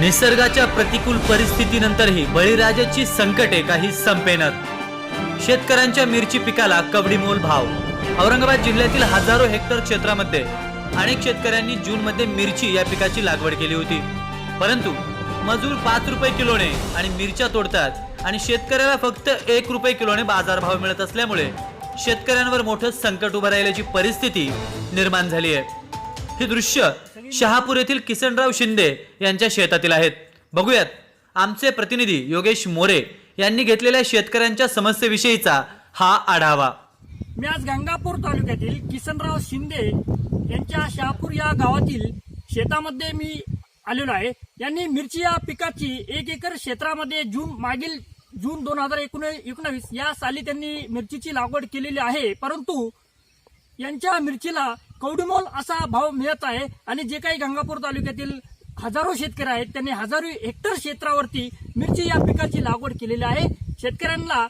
निसर्गाच्या प्रतिकूल परिस्थितीनंतरही बळीराजाची संकटे काही संपेनात. शेतकऱ्यांच्या मिरची पिकाला कवडी मोल भाव. औरंगाबाद जिल्ह्यातील हजारो हेक्टर क्षेत्रामध्ये अनेक शेतकऱ्यांनी जून मध्ये मिरची या पिकाची लागवड केली होती. परंतु मजूर पाच रुपये किलोने आणि मिरच्या तोडतात आणि शेतकऱ्याला फक्त एक रुपये किलोने बाजारभाव मिळत असल्यामुळे शेतकऱ्यांवर मोठं संकट उभं राहिल्याची परिस्थिती निर्माण झाली आहे. हे दृश्य शहापूर येथील किसनराव शिंदे यांच्या शेतातील आहेत. बघूयात. आमचे प्रतिनिधी योगेश मोरे यांनी घेतलेल्या शेतकऱ्यांच्या समस्येविषयीचा हा आढावा. मी आज गंगापूर तालुक्यातील किसनराव शिंदे यांच्या शहापूर या गावातील शेतामध्ये मी आलेलो आहे. यांनी मिरची या पिकाची एक एकर क्षेत्रामध्ये जून मागील जून दोन हजार एकोणावीस या साली त्यांनी मिरचीची लागवड केलेली आहे. परंतु यांच्या मिरचीला कवडीमोल असा भाव मिळत आहे आणि जे काही गंगापूर तालुक्यातील हजारो शेतकरी आहेत त्यांनी हजारो हेक्टर क्षेत्रावरती मिरची या पिकाची लागवड केलेली आहे. शेतकऱ्यांना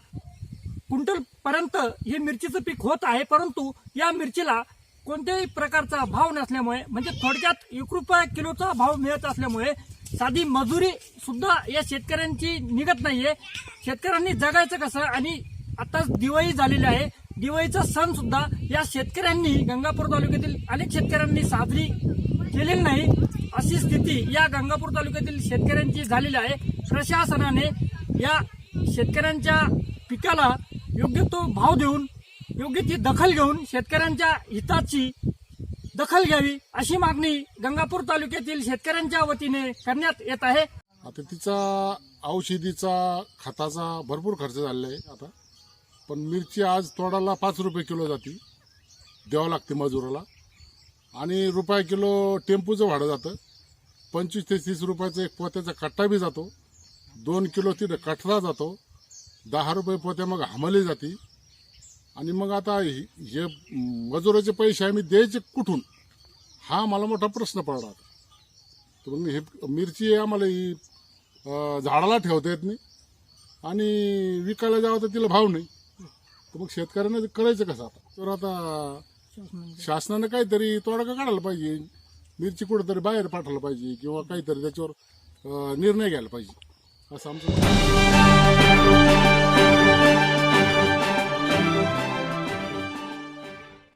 क्विंटल पर्यंत हे मिरचीचं पीक होत आहे परंतु या मिरचीला कोणत्याही प्रकारचा भाव नसल्यामुळे म्हणजे थोडक्यात एक रुपया किलोचा भाव मिळत असल्यामुळे साधी मजुरी सुद्धा या शेतकऱ्यांची निघत नाहीये. शेतकऱ्यांनी जगायचं कसं आणि आताच दिवाळी झालेली आहे दिवाळीचा सण सुद्धा या शेतकऱ्यांनी गंगापूर तालुक्यातील अनेक शेतकऱ्यांनी साजरी केलेली नाही. अशी स्थिती या गंगापूर तालुक्यातील शेतकऱ्यांची झालेली आहे. प्रशासनाने या शेतकऱ्यांच्या पिकाला योग्य तो भाव देऊन योग्य ती दखल घेऊन शेतकऱ्यांच्या हिताची दखल घ्यावी अशी मागणी गंगापूर तालुक्यातील शेतकऱ्यांच्या वतीने करण्यात येत आहे. आता तिचा औषधीचा खताचा भरपूर खर्च झालेला आहे आता. पण मिरची आज तोडाला पाच रुपये किलो जाते. द्यावं लागते मजुराला. आणि रुपया किलो टेम्पूचं भाडं जातं. पंचवीस ते तीस रुपयाचा एक पोत्याचा कट्टा बी जातो. दोन किलो तिथं कठरा जातो. दहा रुपये पोत्या मग हमाली जाते. आणि मग आता हे हे मजुराचे पैसे आम्ही द्यायचे कुठून? हा मला मोठा प्रश्न पडला तर मग हे मिरची आम्हाला ही झाडाला ठेवता येत नाही. आणि विकायला जावं तर तिला भाव नाही. तर मग शेतकऱ्यांना ते करायचं कसं आता? तर आता शासनानं काहीतरी तोडगा काढायला पाहिजे. मिरची कुठेतरी बाहेर पाठवलं पाहिजे किंवा काहीतरी त्याच्यावर निर्णय घ्यायला पाहिजे. असं आमचं